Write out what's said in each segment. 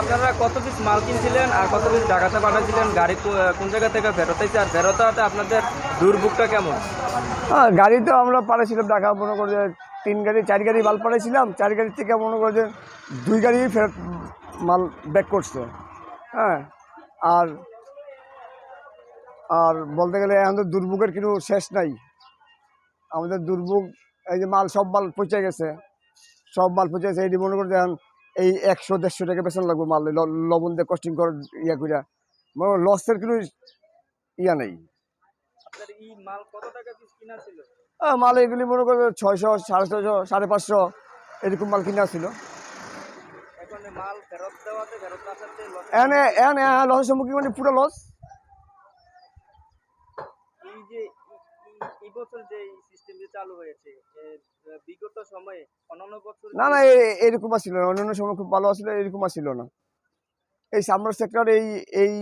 আপনারা কত পিস মাল কিনছিলেন আর কত পিস ঢাকাতে পাঠাচ্ছিলেন গাড়ি কোন জায়গা থেকে ফেরত হয়েছে আর ফেরত হওয়াতে আপনাদের দুর্ভোগটা কেমন? হ্যাঁ গাড়ি তো আমরা পাঠাইছিলাম ঢাকা, মনে করে তিন গাড়ি, চার গাড়ি মাল পাঠাইছিলাম, চার গাড়ি থেকে মনে করে দুই গাড়ি ফেরত মাল ব্যাক করছে। হ্যাঁ আর আর বলতে গেলে তো দুর্ভোগের কিন্তু শেষ নাই। আমাদের দুর্ভোগ, এই যে মাল সব মাল পচে গেছে। সব মাল পচে গেছে, এটি মনে করে যে এখন এই একশো দেড়শো টাকা বেতন লাগবে মাল লবণ দিয়ে কস্টিং করে ইয়া করিয়া মনে লসের কোনো ইয়া নেই। মাল এগুলি মনে করবে ছয়শো সাড়ে ছয়শো সাড়ে পাঁচশো এরকম মাল কিনা ছিল। এনে এনে লসের সম্মুখীন মানে পুরো লস না না এরকম আসছিল না। অন্যান্য সময় খুব ভালো আসছিল এরকম আসছিল না। এই চামড়ার সেক্টর এই এই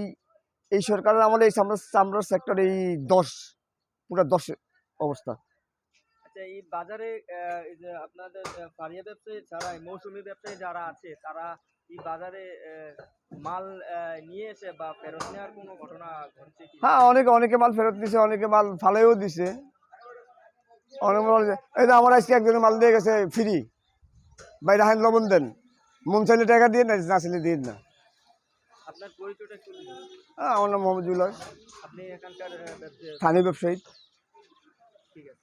এই সরকারের আমলে এই চামড়া চামড়ার সেক্টর এই দশ, পুরো দশ অবস্থা। আচ্ছা এই বাজারে এই যে আপনাদের ফারিয়া ব্যবসায়ী ছাড়া মৌসুমী ব্যবসায়ী যারা আছে তারা এই বাজারে মাল নিয়ে এসে বা ফেরত নেওয়ার কোনো ঘটনা ঘটছে হ্যাঁ অনেকে অনেকে মাল ফেরত দিছে অনেকে মাল ফালাইও দিছে। অনেক মাল এই তো আমার আজকে একজনের মাল দিয়ে গেছে ফ্রি বাইরে হাইন লবণ দেন। মন চাইলে টাকা দিয়ে না না চাইলে দিন না। আপনার পরিচয়টা একটু হ্যাঁ আমার নাম মোহাম্মদ জুলাস আপনি এখানকার স্থানীয় ব্যবসায়ী। ঠিক আছে।